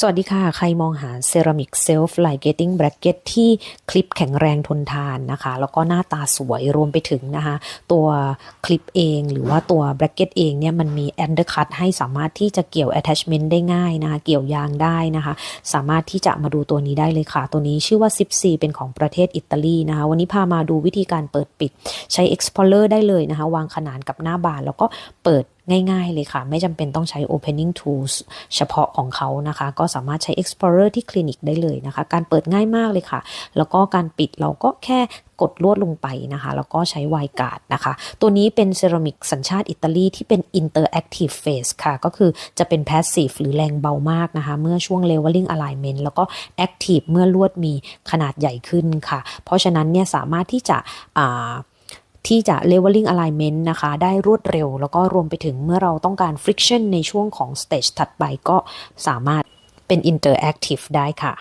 สวัสดีค่ะ ใครมองหาเซรามิกเซลฟ์ไลเกตติ้งแบร c เกตที่คลิปแข็งแรงทนทานนะคะ แล้วก็หน้าตาสวยรวมไปถึงนะคะ ตัวคลิปเองหรือว่าตัวแบร c เกตเองเนี่ยมันมีแอนเดอร์คัตให้สามารถที่จะเกี่ยว attachment ได้ง่ายนะคะเกี่ยวยางได้นะคะ สามารถที่จะมาดูตัวนี้ได้เลยค่ะ ตัวนี้ชื่อว่า z i p c เป็นของประเทศอิตาลีนะคะ วันนี้พามาดูวิธีการเปิดปิดใช้ Explorer ได้เลยนะคะ วางขนานกับหน้าบานแล้วก็เปิด ง่ายๆเลยค่ะ ไม่จำเป็นต้องใช้ opening tools เฉพาะของเขานะคะ ก็สามารถใช้ Explorer ที่คลินิกได้เลยนะคะ การเปิดง่ายมากเลยค่ะ แล้วก็การปิดเราก็แค่กดลวดลงไปนะคะ แล้วก็ใช้ไวการ์ดนะคะ ตัวนี้เป็นเซรามิกสัญชาติอิตาลีที่เป็น interactive phase ค่ะ ก็คือจะเป็น passive หรือแรงเบามากนะคะ เมื่อช่วง leveling alignment แล้วก็ active เมื่อลวดมีขนาดใหญ่ขึ้นค่ะ เพราะฉะนั้นเนี่ยสามารถที่จะ ที่จะ leveling alignment นะคะ ได้รวดเร็ว แล้วก็รวมไปถึงเมื่อเราต้องการ friction ในช่วงของ stage ถัดไปก็สามารถเป็น interactive ได้ค่ะ